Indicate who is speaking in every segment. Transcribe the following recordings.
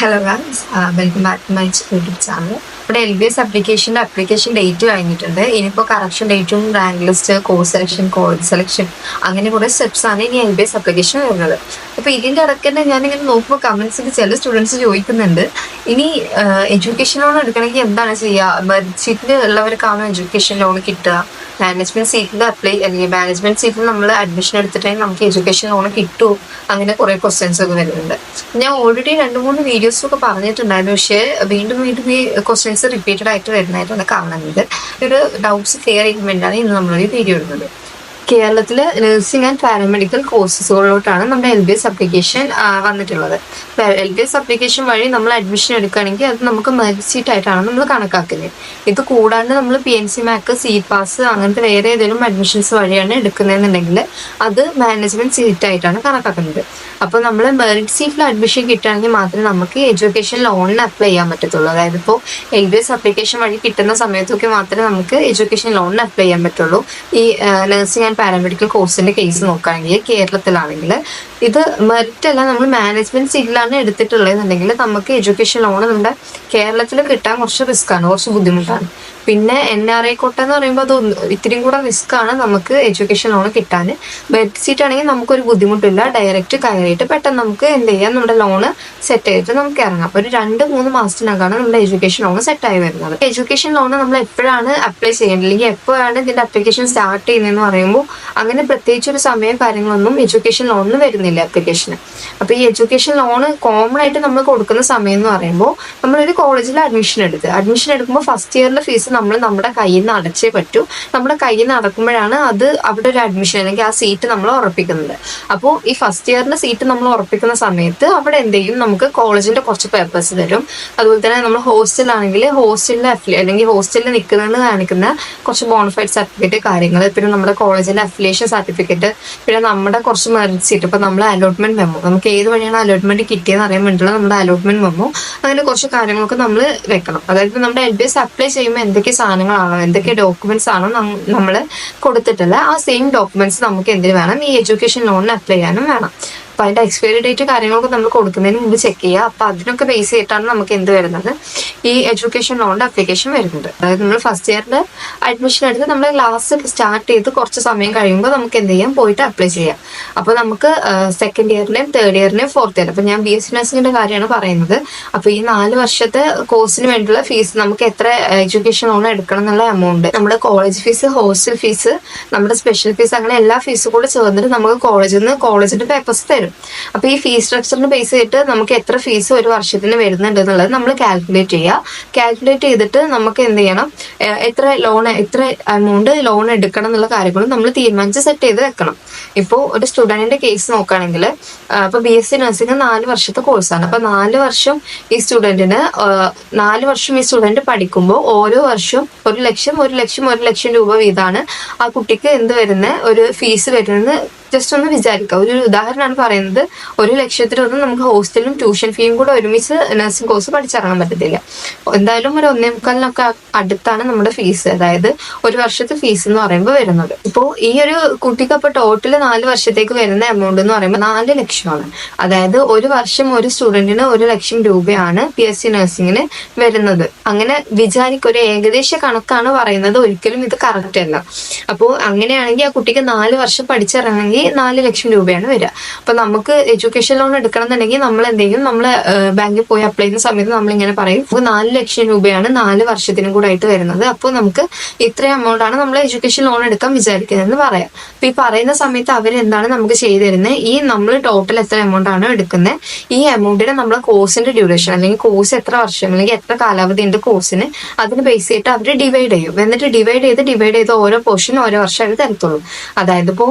Speaker 1: Hello guys welcome back to my YouTube channel ഇവിടെ L B S അപ്ലിക്കേഷന്റെ application date കഴിഞ്ഞിട്ടുണ്ട് ഇനിയിപ്പോൾ correction ഡേറ്റും rank list course selection college selection അങ്ങനെ കുറേ സ്റ്റെപ്സ് ആണ് ഇനി എൽ ബി എസ് അപ്ലിക്കേഷൻ വരുന്നത്. അപ്പോൾ ഇതിന്റെ ഇടയ്ക്ക് തന്നെ ഇങ്ങനെ നോക്കുമ്പോൾ കമന്റ്സിൽ ചില സ്റ്റുഡൻസ് ചോദിക്കുന്നുണ്ട്. ഇനി എഡ്യൂക്കേഷൻ ലോൺ എടുക്കണമെങ്കിൽ എന്താണ് ചെയ്യുക ഷീറ്റിൽ ഉള്ളവർക്കാണോ എഡ്യൂക്കേഷൻ ലോൺ കിട്ടുക? മാനേജ്മെന്റ് സീറ്റിൽ അപ്ലൈ അല്ലെങ്കിൽ മാനേജ്മെന്റ് സീറ്റിൽ നമ്മൾ അഡ്മിഷൻ എടുത്തിട്ടേ നമുക്ക് എഡ്യൂക്കേഷൻ ലോൺ കിട്ടുമോ അങ്ങനെ കുറെ ക്വസ്റ്റ്യൻസ് ഒക്കെ വരുന്നുണ്ട്. ഞാൻ ഓൾറെഡി രണ്ട് മൂന്ന് വീഡിയോസ് ഒക്കെ പറഞ്ഞിട്ടുണ്ടായിരുന്നു. പക്ഷേ വീണ്ടും വീണ്ടും ഈ ക്വസ്റ്റ്യൻസ് റിപ്പീറ്റഡ് ആയിട്ട് വരുന്നതായിട്ടാണ് കാണുന്നത്. ഒരു ഡൗട്ട്സ് ക്ലിയർ ചെയ്യാൻ വേണ്ടിയാണ് ഇന്ന് നമ്മളൊരു വീഡിയോ ഇടുന്നത്. കേരളത്തിൽ നഴ്സിംഗ് ആൻഡ് പാരാമെഡിക്കൽ കോഴ്സസുകളിലോട്ടാണ് നമ്മുടെ എൽ ബി എസ് അപ്ലിക്കേഷൻ വന്നിട്ടുള്ളത്. എൽ ബി എസ് അപ്ലിക്കേഷൻ വഴി നമ്മൾ അഡ്മിഷൻ എടുക്കുകയാണെങ്കിൽ അത് നമുക്ക് മെറിറ്റ് സീറ്റ് ആയിട്ടാണ് നമ്മൾ കണക്കാക്കുന്നത്. ഇത് കൂടാണ്ട് നമ്മൾ പി എൻ സി മാക്ക് സി പാസ് അങ്ങനത്തെ വേറെ ഏതെങ്കിലും അഡ്മിഷൻസ് വഴിയാണ് എടുക്കുന്നതെന്നുണ്ടെങ്കിൽ അത് മാനേജ്മെന്റ് സീറ്റ് ആയിട്ടാണ് കണക്കാക്കുന്നത്. അപ്പോൾ നമ്മൾ മെറിറ്റ് സീറ്റിൽ അഡ്മിഷൻ കിട്ടുകയാണെങ്കിൽ മാത്രമേ നമുക്ക് എഡ്യൂക്കേഷൻ ലോണിന് അപ്ലൈ ചെയ്യാൻ പറ്റത്തുള്ളൂ. അതായത് ഇപ്പോൾ എൽ ബി എസ് അപ്ലിക്കേഷൻ വഴി കിട്ടുന്ന സമയത്തൊക്കെ മാത്രമേ നമുക്ക് എഡ്യൂക്കേഷൻ ലോണിന് അപ്ലൈ ചെയ്യാൻ പറ്റുള്ളൂ. ഈ നഴ്സിംഗ് ആൻഡ് പാരാമെഡിക്കൽ കോഴ്സിന്റെ കേസ് നോക്കുകയാണെങ്കിൽ കേരളത്തിലാണെങ്കിൽ ഇത് മറ്റെല്ലാം നമ്മൾ മാനേജ്മെന്റ് സീറ്റിലാണ് എടുത്തിട്ടുള്ളതെന്നുണ്ടെങ്കിൽ നമുക്ക് എഡ്യൂക്കേഷൻ ലോൺ നമ്മുടെ കേരളത്തിൽ കിട്ടാൻ കുറച്ച് റിസ്ക് ആണ് കുറച്ച് ബുദ്ധിമുട്ടാണ്. പിന്നെ എൻ ആർ ഐ കോട്ട എന്ന് പറയുമ്പോൾ അത് ഇത്തിരി കൂടെ റിസ്ക് ആണ് നമുക്ക് എഡ്യൂക്കേഷൻ ലോൺ കിട്ടാൻ ബെഡ് സീറ്റ് ആണെങ്കിൽ നമുക്കൊരു ബുദ്ധിമുട്ടില്ല. ഡയറക്റ്റ് കയറിയിട്ട് പെട്ടെന്ന് നമുക്ക് എന്ത് ചെയ്യാം? നമ്മുടെ ലോണ് സെറ്റ് ചെയ്തിട്ട് നമുക്ക് ഇറങ്ങാം. അപ്പോൾ ഒരു രണ്ട് മൂന്ന് മാസത്തിനകമാണ് നമ്മുടെ എഡ്യൂക്കേഷൻ ലോൺ സെറ്റ് ആയി വരുന്നത്. എഡ്യൂക്കേഷൻ ലോൺ നമ്മൾ എപ്പോഴാണ് അപ്ലൈ ചെയ്യേണ്ടത്? അല്ലെങ്കിൽ എപ്പോഴാണ് ഇതിന്റെ അപ്ലിക്കേഷൻ സ്റ്റാർട്ട് ചെയ്യുന്നതെന്ന് പറയുമ്പോൾ അങ്ങനെ പ്രത്യേകിച്ച് ഒരു സമയം കാര്യങ്ങളൊന്നും എഡ്യൂക്കേഷൻ ലോണിന് വരുന്നില്ല അപ്ലിക്കേഷന് അപ്പോൾ ഈ എഡ്യൂക്കേഷൻ ലോൺ കോമൺ ആയിട്ട് നമ്മൾ കൊടുക്കുന്ന സമയം എന്ന് പറയുമ്പോൾ നമ്മളൊരു കോളേജിൽ അഡ്മിഷൻ എടുത്ത്. അഡ്മിഷൻ എടുക്കുമ്പോൾ ഫസ്റ്റ് ഇയറിന്റെ ഫീസ് നമ്മൾ നമ്മുടെ കയ്യിൽ നിന്ന് അടച്ചേ പറ്റൂ. നമ്മുടെ കയ്യിൽ നിന്ന് അടക്കുമ്പോഴാണ് അത് അവിടെ ഒരു അഡ്മിഷൻ അല്ലെങ്കിൽ ആ സീറ്റ് നമ്മൾ ഉറപ്പിക്കുന്നത്. അപ്പോൾ ഈ ഫസ്റ്റ് ഇയറിന്റെ സീറ്റ് നമ്മൾ ഉറപ്പിക്കുന്ന സമയത്ത് അവിടെ എന്തെങ്കിലും നമുക്ക് കോളേജിന്റെ കുറച്ച് പേപ്പേഴ്സ് തരും. അതുപോലെ തന്നെ നമ്മൾ ഹോസ്റ്റലാണെങ്കിൽ ഹോസ്റ്റലിന്റെ അഫിലിയ അല്ലെങ്കിൽ ഹോസ്റ്റലിൽ നിൽക്കുന്നതെന്ന് കാണിക്കുന്ന കുറച്ച് ബോണഫൈഡ് സർട്ടിഫിക്കറ്റ് കാര്യങ്ങൾ പിന്നെ നമ്മുടെ കോളേജിന്റെ അഫിലിയേഷൻ സർട്ടിഫിക്കറ്റ് പിന്നെ നമ്മുടെ കുറച്ച് മെറിറ്റ് സീറ്റ് ഇപ്പൊ നമ്മൾ അലോട്ട്മെന്റ് മെമ്മോ നമുക്ക് ഏത് വഴിയാണ് അലോട്ട്മെന്റ് കിട്ടിയെന്ന് അറിയാൻ വേണ്ടിയുള്ള നമ്മുടെ അലോട്ട്മെന്റ് മെമ്മോ അങ്ങനെ കുറച്ച് കാര്യങ്ങളൊക്കെ നമ്മൾ വെക്കണം. അതായത് നമ്മുടെ എൽ ബി എസ് അപ്ലൈ ചെയ്യുമ്പോൾ എന്തൊക്കെ സാധനങ്ങളാണോ എന്തൊക്കെ ഡോക്യുമെന്റ്സ് ആണോ നമ്മൾ കൊടുത്തിട്ടുള്ള ആ സെയിം ഡോക്യുമെന്റ്സ് നമുക്ക് എന്തിനു വേണം? ഈ എഡ്യൂക്കേഷൻ ലോണിന് അപ്ലൈ ചെയ്യാനും വേണം. അപ്പൊ അതിന്റെ എക്സ്പയറി ഡേറ്റ് കാര്യങ്ങളൊക്കെ നമ്മൾ കൊടുക്കുന്നതിന് മുമ്പ് ചെക്ക് ചെയ്യുക. അപ്പൊ അതിനൊക്കെ ബേസ് ചെയ്തിട്ടാണ് നമുക്ക് എന്ത് വരുന്നത്? ഈ എഡ്യൂക്കേഷൻ ലോണിന്റെ അപ്ലിക്കേഷൻ വരുന്നത്. അതായത് നമ്മൾ ഫസ്റ്റ് ഇയറിന്റെ അഡ്മിഷൻ എടുത്ത് നമ്മൾ ക്ലാസ് സ്റ്റാർട്ട് ചെയ്ത് കുറച്ച് സമയം കഴിയുമ്പോൾ നമുക്ക് എന്ത് ചെയ്യാം? പോയിട്ട് അപ്ലൈ ചെയ്യാം. അപ്പൊ നമുക്ക് സെക്കൻഡ് ഇയറിന്റെയും തേർഡ് ഇയറിന്റെയും ഫോർത്ത് ഇയർ അപ്പൊ ഞാൻ ബി എസ് സി നഴ്സിംഗിന്റെ കാര്യമാണ് പറയുന്നത്. അപ്പൊ ഈ നാല് വർഷത്തെ കോഴ്സിന് വേണ്ടിയുള്ള ഫീസ് നമുക്ക് എത്ര എഡ്യൂക്കേഷൻ ലോൺ എടുക്കണം എന്നുള്ള എമൗണ്ട് നമ്മുടെ കോളേജ് ഫീസ് ഹോസ്റ്റൽ ഫീസ് നമ്മുടെ സ്പെഷ്യൽ ഫീസ് അങ്ങനെ എല്ലാ ഫീസും കൂടെ ചേർന്നിട്ട് നമുക്ക് കോളേജിൽ നിന്ന് കോളേജിന്റെ പേപ്പേഴ്സ് തരും. അപ്പൊ ഈ ഫീസ് സ്ട്രക്ചറിന് ബേസ് ചെയ്തിട്ട് നമുക്ക് എത്ര ഫീസ് ഒരു വർഷത്തിന് വരുന്നുണ്ട് എന്നുള്ളത് നമ്മൾ കാൽക്കുലേറ്റ് ചെയ്യുക കാൽക്കുലേറ്റ് ചെയ്തിട്ട് നമുക്ക് എന്ത് ചെയ്യണം? എത്ര ലോൺ എത്ര എമൗണ്ട് ലോൺ എടുക്കണം എന്നുള്ള കാര്യങ്ങളും നമ്മൾ തീരുമാനിച്ച് സെറ്റ് ചെയ്ത് വെക്കണം. ഇപ്പോൾ ഒരു സ്റ്റുഡന്റിന്റെ കേസ് നോക്കുകയാണെങ്കിൽ ഇപ്പൊ ബി എസ് സി നഴ്സിംഗ് നാല് വർഷത്തെ കോഴ്സാണ് അപ്പൊ നാല് വർഷം ഈ സ്റ്റുഡന്റിന് നാല് വർഷം ഈ സ്റ്റുഡന്റ് പഠിക്കുമ്പോൾ ഓരോ വർഷം ഒരു ലക്ഷം ഒരു ലക്ഷം ഒരു ലക്ഷം രൂപ വീതമാണ് ആ കുട്ടിക്ക് എന്ത് വരുന്ന? ഒരു ഫീസ് വരുന്നത് ജസ്റ്റ് ഒന്ന് വിചാരിക്കുക ഒരു ഉദാഹരണമാണ് പറയുന്നത്. ഒരു ലക്ഷത്തിലൊന്നും നമുക്ക് ഹോസ്റ്റലും ട്യൂഷൻ ഫീയും കൂടെ ഒരുമിച്ച് നഴ്സിംഗ് കോഴ്സ് പഠിച്ചിറങ്ങാൻ പറ്റത്തില്ല. എന്തായാലും ഒരു ഒന്നേ മുക്കാലിനൊക്കെ അടുത്താണ് നമ്മുടെ ഫീസ് അതായത് ഒരു വർഷത്തെ ഫീസ് എന്ന് പറയുമ്പോൾ വരുന്നത്. ഇപ്പോൾ ഈ ഒരു കുട്ടിക്ക് അപ്പോൾ ടോട്ടൽ നാല് വർഷത്തേക്ക് വരുന്ന എമൗണ്ട് എന്ന് പറയുമ്പോൾ നാല് ലക്ഷമാണ്. അതായത് ഒരു വർഷം ഒരു സ്റ്റുഡന്റിന് ഒരു ലക്ഷം രൂപയാണ് പി എസ് സി നഴ്സിംഗിന് വരുന്നത്. അങ്ങനെ വിചാരിക്കുക ഒരു ഏകദേശ കണക്കാണ് പറയുന്നത്. ഒരിക്കലും ഇത് കറക്റ്റ് അല്ല. അപ്പോൾ അങ്ങനെയാണെങ്കിൽ ആ കുട്ടിക്ക് നാല് വർഷം പഠിച്ചിറങ്ങണമെങ്കിൽ നാല് ലക്ഷം രൂപയാണ് വരിക. അപ്പൊ നമുക്ക് എഡ്യൂക്കേഷൻ ലോൺ എടുക്കണം എന്നുണ്ടെങ്കിൽ നമ്മൾ എന്തെങ്കിലും നമ്മൾ ബാങ്കിൽ പോയി അപ്ലൈ ചെയ്യുന്ന സമയത്ത് നമ്മൾ ഇങ്ങനെ പറയും അപ്പൊ നാല് ലക്ഷം രൂപയാണ് നാല് വർഷത്തിനും കൂടെ ആയിട്ട് വരുന്നത്. അപ്പോൾ നമുക്ക് ഇത്രയും എമൗണ്ട് ആണ് നമ്മൾ എഡ്യൂക്കേഷൻ ലോൺ എടുക്കാൻ വിചാരിക്കുന്നതെന്ന് പറയാം. അപ്പൊ ഈ പറയുന്ന സമയത്ത് അവർ എന്താണ് നമുക്ക് ചെയ്തു തരുന്നത് ഈ നമ്മൾ ടോട്ടൽ എത്ര എമൗണ്ട് ആണ് എടുക്കുന്നത് ഈ എമൗണ്ടിന് നമ്മൾ കോഴ്സിന്റെ ഡ്യൂറേഷൻ അല്ലെങ്കിൽ കോഴ്സ് എത്ര വർഷം അല്ലെങ്കിൽ എത്ര കാലാവധി ഉണ്ട് കോഴ്സിന് അതിന് ബേസ് ചെയ്തിട്ട് അവർ ഡിവൈഡ് ചെയ്യും. എന്നിട്ട് ഡിവൈഡ് ചെയ്ത് ഡിവൈഡ് ചെയ്ത് ഓരോ പോർഷൻ ഓരോ വർഷമായിട്ട് തരത്തുള്ളൂ. അതായത് ഇപ്പോൾ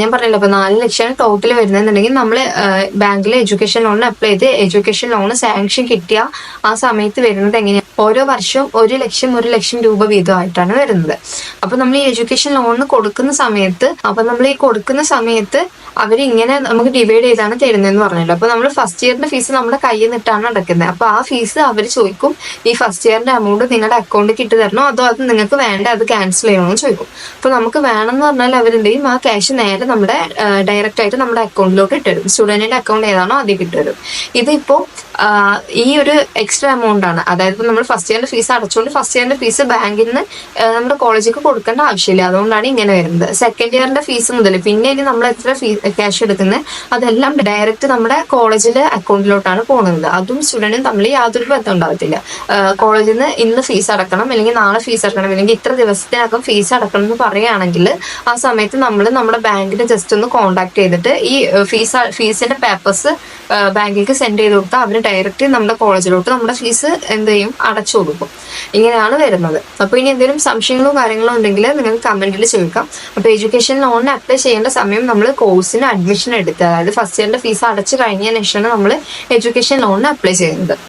Speaker 1: ഞാൻ പറഞ്ഞല്ലോ ഇപ്പൊ നാല് ലക്ഷമാണ് ടോട്ടൽ വരുന്നതെന്നുണ്ടെങ്കിൽ നമ്മൾ ബാങ്കിൽ എഡ്യൂക്കേഷൻ ലോണിന് അപ്ലൈ ചെയ്ത് എഡ്യൂക്കേഷൻ ലോൺ സാങ്ഷൻ കിട്ടിയ ആ സമയത്ത് വരുന്നത് എങ്ങനെയാണ് ഓരോ വർഷവും ഒരു ലക്ഷം ഒരു ലക്ഷം രൂപ വീതമായിട്ടാണ് വരുന്നത്. അപ്പൊ നമ്മൾ ഈ എഡ്യൂക്കേഷൻ ലോണിന് കൊടുക്കുന്ന സമയത്ത് അപ്പൊ നമ്മൾ ഈ കൊടുക്കുന്ന സമയത്ത് അവരിങ്ങനെ നമുക്ക് ഡിവൈഡ് ചെയ്താണ് തരുന്നതെന്ന് പറഞ്ഞല്ലോ. അപ്പൊ നമ്മൾ ഫസ്റ്റ് ഇയറിന്റെ ഫീസ് നമ്മുടെ കയ്യിൽ നിന്നിട്ടാണ് അടക്കുന്നത് അപ്പൊ ആ ഫീസ് അവർ ചോദിക്കും ഈ ഫസ്റ്റ് ഇയറിന്റെ എമൗണ്ട് നിങ്ങളുടെ അക്കൗണ്ടിൽ ഇട്ട് തരണോ അതോ അത് നിങ്ങൾക്ക് വേണ്ട? അത് ക്യാൻസൽ ചെയ്യണോന്ന് ചോദിക്കും. അപ്പൊ നമുക്ക് വേണമെന്ന് പറഞ്ഞാൽ അവരെന്തെയും ആ ക്യാഷ് നേരെ നമ്മുടെ ഡയറക്റ്റ് ആയിട്ട് നമ്മുടെ അക്കൗണ്ടിലോട്ട് ഇട്ടുതരും സ്റ്റുഡന്റിന്റെ അക്കൗണ്ട് ഏതാണോ അതിൽ ഇട്ടുതരും ഇതിപ്പോ ഈ ഒരു എക്സ്ട്രാ എമൗണ്ട് ആണ്. അതായത് നമ്മൾ ഫസ്റ്റ് ഇയറിന്റെ ഫീസ് അടച്ചുകൊണ്ട് ഫസ്റ്റ് ഇയറിന്റെ ഫീസ് ബാങ്കിൽ നിന്ന് നമ്മുടെ കോളേജിലേക്ക് കൊടുക്കേണ്ട ആവശ്യമില്ല. അതുകൊണ്ടാണ് ഇങ്ങനെ വരുന്നത്. സെക്കൻഡ് ഇയറിന്റെ ഫീസ് മുതൽ പിന്നെ ഇനി നമ്മൾ എത്ര ഫീ ക്യാഷ് എടുക്കുന്നത് അതെല്ലാം ഡയറക്റ്റ് നമ്മുടെ കോളേജിലെ അക്കൗണ്ടിലോട്ടാണ് പോകുന്നത്. അതും സ്റ്റുഡന്റും തമ്മിൽ യാതൊരു ബന്ധം ഉണ്ടാകത്തില്ല കോളേജിൽ നിന്ന് ഇന്ന് ഫീസ് അടക്കണം അല്ലെങ്കിൽ നാളെ ഫീസ് അടക്കണം അല്ലെങ്കിൽ ഇത്ര ദിവസത്തിനകം ഫീസ് അടക്കണം എന്ന് പറയുകയാണെങ്കിൽ ആ സമയത്ത് നമ്മൾ നമ്മുടെ ബാങ്കിനെ ജസ്റ്റ് ഒന്ന് കോൺടാക്ട് ചെയ്തിട്ട് ഈ ഫീസ് ഫീസിന്റെ പേപ്പേഴ്സ് ബാങ്കിലേക്ക് സെൻഡ് ചെയ്ത് കൊടുത്താൽ അവർ ഡയറക്റ്റ് നമ്മുടെ കോളേജിലോട്ട് നമ്മുടെ ഫീസ് എന്ത് ചെയ്യും? അടച്ചു കൊടുക്കും. ഇങ്ങനെയാണ് വരുന്നത്. അപ്പോൾ ഇനി എന്തെങ്കിലും സംശയങ്ങളോ കാര്യങ്ങളോ ഉണ്ടെങ്കിൽ നിങ്ങൾക്ക് കമന്റിൽ ചോദിക്കാം. അപ്പോൾ എഡ്യൂക്കേഷൻ ലോണിന് അപ്ലൈ ചെയ്യേണ്ട സമയം നമ്മൾ കോഴ്സിന് അഡ്മിഷൻ എടുത്ത് അതായത് ഫസ്റ്റ് ഇയറിന്റെ ഫീസ് അടച്ചു കഴിഞ്ഞതിന് ശേഷമാണ് നമ്മൾ എഡ്യൂക്കേഷൻ ലോണിന് അപ്ലൈ ചെയ്യുന്നത്.